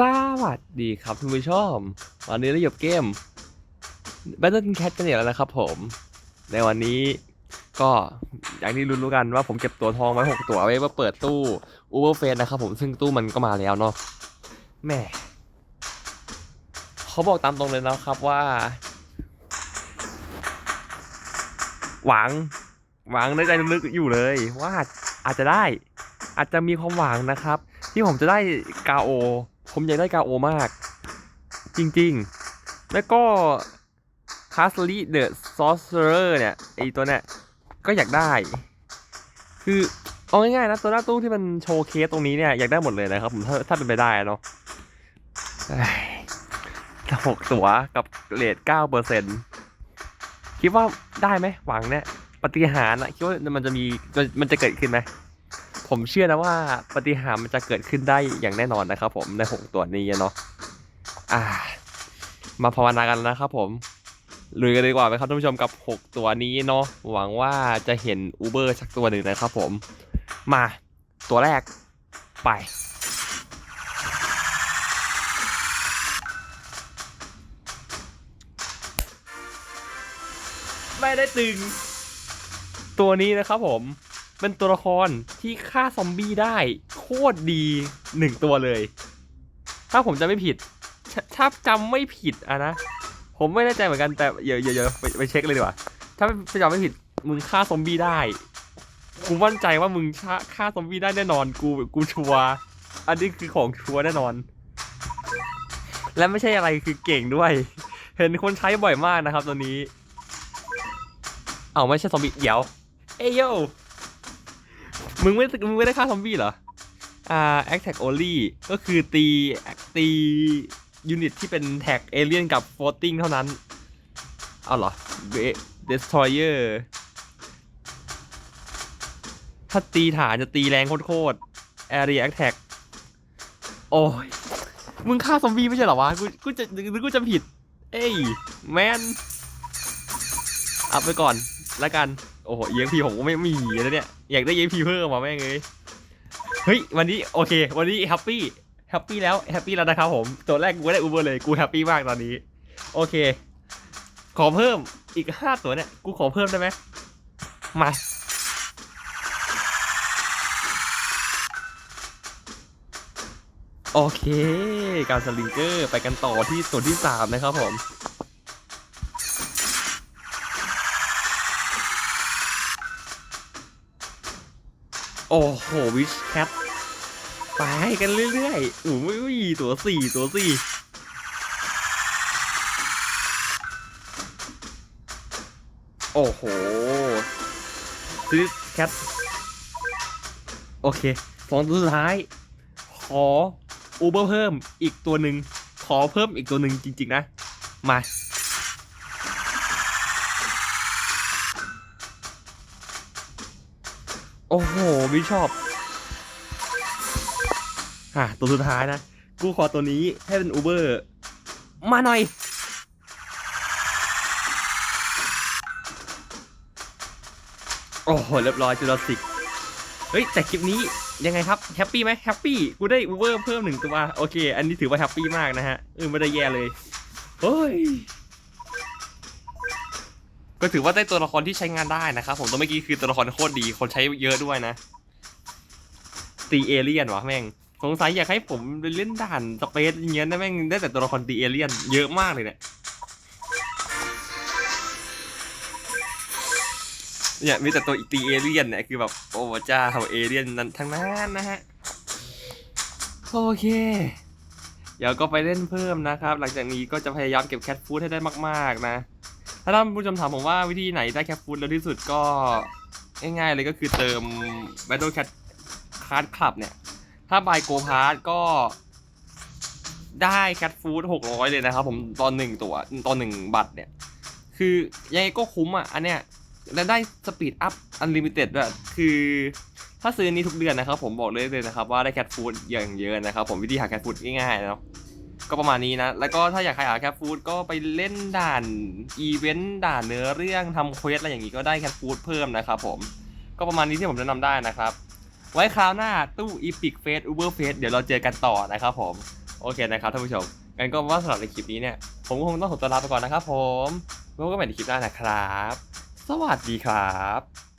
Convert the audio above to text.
สวัสดีครับคุณผู้ชม วันนี้เราอยู่กับเกม Battle Cat กันอีกแล้วนะครับผม ในวันนี้ก็อย่างที่รู้กันว่าผมเก็บตัวทองไว้ 6 ตัวไว้เพื่อเปิดตู้ Uber f a c e นะครับผมซึ่งตู้มันก็มาแล้วเนาะแหม่เขาบอกตามตรงเลยนะครับว่า หวัง หวังในใจลึกๆอยู่เลยว่าอาจจะได้ อาจจะมีความหวังนะครับ ที่ผมจะได้กาโอ ผมอยากได้กาโอมาก จริงๆ แล้วก็คาสลีเดอะซอสเซอร์เนี่ยไอตัวเนี้ยก็อยากได้ คือเอาง่ายๆนะตัวหน้าตู้ที่มันโชว์เคสตรงนี้เนี่ยอยากได้หมดเลยนะครับผมถ้าถ้าเป็นไปได้เนาะเอ้ยถ้าหกตัวกับเลทเก้าเปอร์เซ็นคิดว่าได้ไหมหวังเนี่ยปฏิหารย์อะคิดว่ามันจะมีมันจะเกิดขึ้นไหม ผมเชื่อนะว่าปฏิหารมันจะเกิดขึ้นได้อย่างแน่นอนนะครับ ผมในหกตัวนี้เนาะอ่า มาภาวนากันนะครับ ผมลุยกันดีกว่าไหมครับท่านผู้ชมกับ 6 ตัวนี้เนาะหวังว่าจะเห็นอูเบอร์สักตัวหนึ่งนะครับ ผม มาตัวแรกไป ไม่ได้ตึง ตัวนี้นะครับผม เป็นตัวละครที่ฆ่าซอมบี้ได้ โคตรดีหนึ่งตัวเลย ถ้าผมจะไม่ผิดถ้าถ้าจำไม่ผิดอะนะ ผมไม่แน่ใจเหมือนกันแต่เดี๋ยวเดี๋ยวไปไปเช็คเลยดีกว่า ถ้าจำไม่ผิดมึงฆ่าซอมบี้ได้กูมั่นใจว่ามึงฆ่าฆ่าซอมบี้ได้แน่นอนกูกูชัวอันนี้คือของชัวแน่นอน และไม่ใช่อะไรคือเก่งด้วย เห็นคนใช้บ่อยมากนะครับตัวนี้ เอาไม่ใช่ซอมบี้เดี๋ยว เอ้ยโย มึงไม่มึงไม่ได้ฆ่าซอมบี้เหรอ อ่า attack only ก็คือตีตียูนิตที่เป็นแท็กเอเลียนกับ floating เท่านั้น เอาเหรอ Be- destroyer ถ้าตีฐานจะตีแรงโคตรๆ area attack โอ้ย มึงฆ่าซอมบี้ไม่ใช่เหรอวะ กูกูจะหรือกูจะผิด เอ้ย แมนอัพไปก่อน แล้วกัน โอ้โห EXP ผมก็ไม่มีแล้วเนี่ย อยากได้ EXP เพิ่มมาแม่งเลยเฮ้ยวันนี้โอเค วันนี้แฮปปี้แฮปปี้แล้วแฮปปี้แล้วนะครับผมตัวแรกกูได้อูเบอร์เลยกูแฮปปี้มากตอนนี้ โอเค ขอเพิ่มอีกห้าตัวเนี่ยกูขอเพิ่มได้ไหมมาโอเค การสลิงเกอร์ไปกันต่อที่ตัวที่สามนะครับผม โอ้โหวิชแคทไปกันเรื่อยๆอู้ยตัวสี่ตัวสี่โอ้โหซิสแคทโอเคสองตัวสุดท้าย ขออูเบอร์เพิ่มอีกตัวหนึ่งขอเพิ่มอีกตัวหนึ่งจริง ๆ นะ มา โอ้โหวิชอบอะตัวสุดท้ายนะ กูขอตัวนี้ให้เป็นอูเบอร์มาหน่อย โอ้โห เรียบร้อยจูราสสิก เฮ้ย แต่คลิปนี้ยังไงครับ แฮปปี้ไหมแฮปปี้ กูได้อูเบอร์เพิ่มหนึ่งตัว โอเค อันนี้ถือว่าแฮปปี้มากนะฮะ เออไม่ได้แย่เลย เฮ้ย ก็ถือว่าได้ตัวละครที่ใช้งานได้นะครับผมตัวเมื่อกี้คือตัวละครโคตรดีคนใช้เยอะด้วยนะ ตีเอเลียนวะแม่งสงสัยอยากให้ผมเล่นด่านสเปซอย่างเงี้ยนะแม่งได้แต่ตัวละครตีเอเลียนเยอะมากเลยเนี่ยเนี่ยมีแต่ตัวตีเอเลียนเนี่ยคือแบบโอ้เจ้าเอเลียนนั้นทั้งนั้นนะฮะโอเค เดี๋ยวก็ไปเล่นเพิ่มนะครับ หลังจากนี้ก็จะพยายามเก็บแคทฟูดให้ได้มาก ๆ นะ ถ้าท่านผู้ชมถามผมว่าวิธีไหนได้แคทฟูดเร็วที่สุดก็ง่ายๆเลยก็คือเติม Battle Cat Card Club เนี่ย ถ้าบายโกพาร์ก็ได้แคทฟูดหกร้อยเลยนะครับผมตอนหนึ่งตัวตอนหนึ่งบัตรเนี่ย คือยังไงก็คุ้มอะ อันเนี้ยและได้สปีดอัพอันลิมิเต็ดด้วยคือถ้าซื้อนี้ทุกเดือนนะครับผมบอกเลยเลยนะครับว่าได้แคทฟูดอย่างเยอะนะครับผมวิธีหาแคทฟูดง่ายๆเนาะ ก็ประมาณนี้นะ แล้วก็ถ้าอยากใครหาแคทฟูดก็ไปเล่นด่านอีเวนต์ด่านเนื้อเรื่องทำเควสอะไรอย่างนี้ก็ได้แคทฟูดเพิ่มนะครับผม ก็ประมาณนี้ที่ผมแนะนำได้นะครับ ไว้คราวหน้าตู้อีพิกเฟสอูเบอร์เฟสเดี๋ยวเราเจอกันต่อนะครับผม โอเคนะครับท่านผู้ชม งั้นก็ว่าสำหรับในคลิปนี้เนี่ย ผมก็คงต้องขอตัวลาไปก่อนนะครับผมแล้วกันใหม่ในคลิปหน้านะครับ สวัสดีครับ